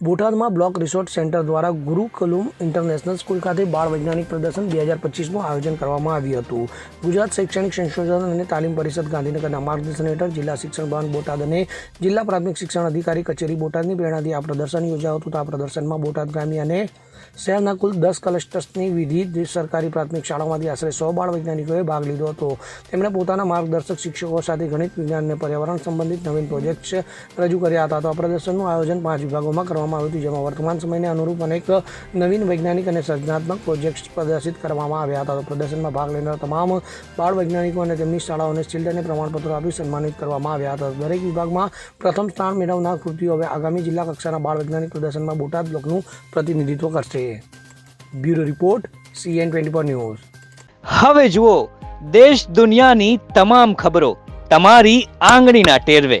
બોટાદમાં block resort centre દ્વારા Gurukulam international school ખાતે બાળ વૈજ્ઞાનિક પ્રદર્શન બે હજાર પચીસનું આયોજન કરવામાં આવ્યું હતું. ગુજરાત શૈક્ષણિક સંશોધન અને તાલીમ પરિષદ ગાંધીનગરના માર્ગદર્શન હેઠળ જિલ્લા શિક્ષણ ભવન બોટાદ અને જિલ્લા પ્રાથમિક શિક્ષણ અધિકારી કચેરી બોટાદની પ્રેરણાથી આ પ્રદર્શન યોજાયું હતું. આ પ્રદર્શનમાં બોટાદ ગ્રામ્ય અને શહેરના કુલ દસ ક્લસ્ટર્સની વિધિ સરકારી પ્રાથમિક શાળાઓમાંથી આશરે સો બાળ વૈજ્ઞાનિકોએ ભાગ લીધો હતો. તેમણે પોતાના માર્ગદર્શક શિક્ષકો સાથે ગણિત વિજ્ઞાન અને પર્યાવરણ સંબંધિત નવીન પ્રોજેક્ટ્સ રજૂ કર્યા હતા. તો આ પ્રદર્શનનું આયોજન પાંચ વિભાગોમાં કરવામાં આવ્યું હતું, જેમાં વર્તમાન સમયને અનુરૂપ અનેક નવીન વૈજ્ઞાનિક અને સર્જનાત્મક પ્રોજેક્ટ્સ પ્રદર્શિત કરવામાં આવ્યા હતા. તો પ્રદર્શનમાં ભાગ લેનાર તમામ બાળ વૈજ્ઞાનિકો અને તેમની શાળાઓને શિલ્ડ અને પ્રમાણપત્રો આપી સન્માનિત કરવામાં આવ્યા હતા. દરેક વિભાગમાં પ્રથમ સ્થાન મેળવનાર કૃતિઓ હવે આગામી જિલ્લા કક્ષાના બાળ વૈજ્ઞાનિક પ્રદર્શનમાં બોટાદ બ્લોકનું પ્રતિનિધિત્વ કરશે. Bureau report CN twenty four news. હવે જુઓ, દેશ દુનિયાની તમામ ખબરો તમારી આંગળીના ટેરવે.